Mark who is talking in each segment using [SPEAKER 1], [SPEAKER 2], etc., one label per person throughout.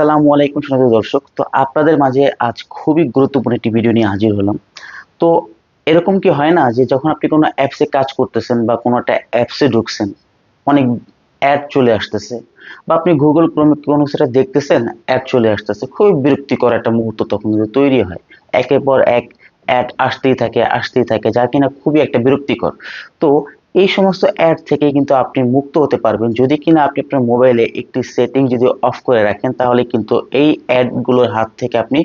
[SPEAKER 1] আসসালামু আলাইকুম সুন্দর দর্শক। তো আপনাদের মাঝে আজ খুবই গুরুত্বপূর্ণ একটি ভিডিও নিয়ে হাজির হলাম। তো এরকম কি হয় না যে যখন আপনি কোনো অ্যাপসে কাজ করতেছেন বা কোনো একটা অ্যাপসে ঢুকছেন, অনেক অ্যাড চলে আসতেছে বা আপনি গুগল ক্রোমে কোনো সেটা দেখতেছেন অ্যাড চলে আসতেছে, খুবই বিরক্তিকর একটা মুহূর্ত তখন কিন্তু তৈরি হয়। একের পর এক অ্যাড আসতেই থাকে আসতেই থাকে যা কিনা খুবই একটা বিরক্তিকর। তো এই সমস্ত অ্যাড থেকে কিন্তু আপনি মুক্ত হতে পারবেন। যদি কিনা আপনি আপনার মোবাইলে একটি সেটিং যদি অফ করে রাখেন, তাহলে কিন্তু এই অ্যাডগুলোর হাত থেকে আপনি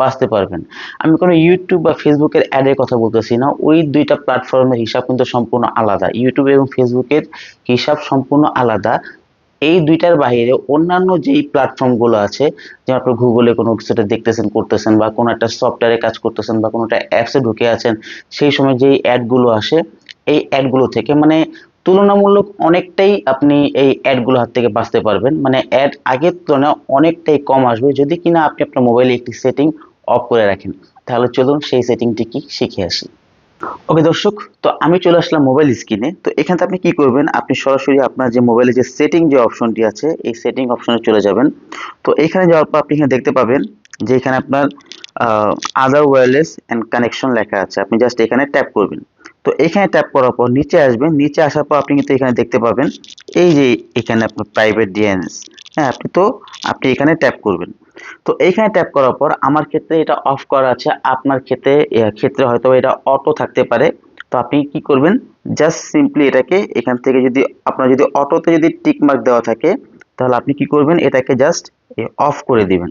[SPEAKER 1] বাঁচতে পারবেন। আমি কোনো ইউটিউব বা ফেসবুকের অ্যাডের কথা বলতেছি না। ওই দুইটা প্ল্যাটফর্মের হিসাব কিন্তু সম্পূর্ণ আলাদা। ইউটিউব এবং ফেসবুকের হিসাব সম্পূর্ণ আলাদা। এই দুইটার বাইরে অন্যান্য যেই প্ল্যাটফর্মগুলো আছে, যেমন আপনি গুগলে কোনো কিছুটা দেখতেছেন, করতেছেন বা কোনো একটা সফটওয়্যারে কাজ করতেছেন বা কোনো একটা অ্যাপসে ঢুকে আছেন, সেই সময় যেই অ্যাডগুলো আসে এই অ্যাডগুলো থেকে। মানে তুলনামূলক অনেকটাই আপনি এই অ্যাডগুলো হাত থেকে বাঁচতে পারবেন। মানে অ্যাড আগের তুলনায় অনেকটাই কম আসবে। যদি কিনা আপনি আপনার মোবাইলে একটি সেটিং অফ করে রাখেন, তাহলে চলুন সেই সেটিংটি কি শিখে আসি। ওকে, দর্শক, তো আমি চলে আসলাম মোবাইল স্ক্রিনে তো এখানে আপনি কি করবেন? আপনি সরাসরি আপনার যে মোবাইলে যে সেটিং যে অপশনটি আছে, এই সেটিং অপশনে চলে যাবেন। তো এখানে যাওয়ার পর আপনি এখানে দেখতে পাবেন যে এখানে আপনার আদার ওয়্যারলেস অ্যান্ড কানেকশন লেখা আছে। আপনি জাস্ট এখানে ট্যাপ করবেন। তো এখানে ট্যাপ করার পর নিচে আসবেন। নিচে আসার পর আপনি কিন্তু এখানে দেখতে পাবেন, এই যে এখানে আপনার প্রাইভেট ডিএনএস হ্যাঁ আপনি তো, আপনি এখানে ট্যাপ করবেন। তো এইখানে ট্যাপ করার পর আমার ক্ষেত্রে এটা অফ করা আছে। আপনার ক্ষেত্রে ক্ষেত্রে হয়তো এটা অটো থাকতে পারে। তো আপনি কি করবেন? জাস্ট সিম্পলি এটাকে এখান থেকে যদি, আপনার যদি অটোতে যদি টিক মার্ক দেওয়া থাকে, তাহলে আপনি কি করবেন? এটাকে জাস্ট অফ করে দিবেন।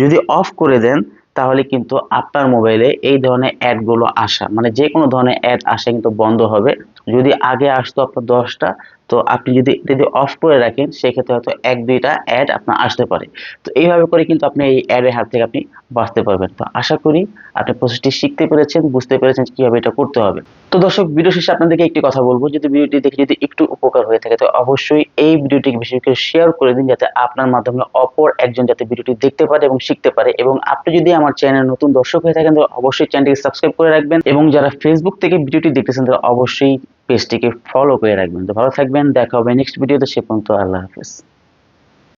[SPEAKER 1] যদি অফ করে দেন তাহলে কিন্তু আপনার মোবাইলে এই ধরনের অ্যাডগুলো আসা মানে যে কোনো ধরনের অ্যাড আসা কিন্তু বন্ধ হবে। যদি আগে আসতো আপনার দশটা, তো আপনি যদি যদি অফ করে রাখেন, সেক্ষেত্রে হয়তো এক দুইটা অ্যাড আপনার আসতে পারে। তো এইভাবে করে কিন্তু আপনি এই অ্যাডের হাত থেকে আপনি বাঁচতে পারবেন। তো আশা করি আপনি প্রসেসটি শিখতে পেরেছেন, বুঝতে পেরেছেন কীভাবে এটা করতে হবে। তো দর্শক ভিডিও শেষে আপনাদেরকে একটি কথা বলব। যদি ভিডিওটি দেখে যদি একটু উপকার হয়ে থাকে, তো অবশ্যই এই ভিডিওটি বেশি করে শেয়ার করে দিন, যাতে আপনার মাধ্যমে অপর একজন যাতে ভিডিওটি দেখতে পারে এবং শিখতে পারে। এবং আপনি যদি আমার চ্যানেল নতুন দর্শক হয়ে থাকেন, তাহলে অবশ্যই চ্যানেলটিকে সাবস্ক্রাইব করে রাখবেন এবং যারা ফেসবুক থেকে ভিডিওটি দেখতেছেন তারা অবশ্যই পেজটিকে ফলো করে রাখবেন। তো ভালো থাকবেন, দেখা হবে নেক্সট ভিডিওতে সে পর্যন্ত আল্লাহ হাফেজ।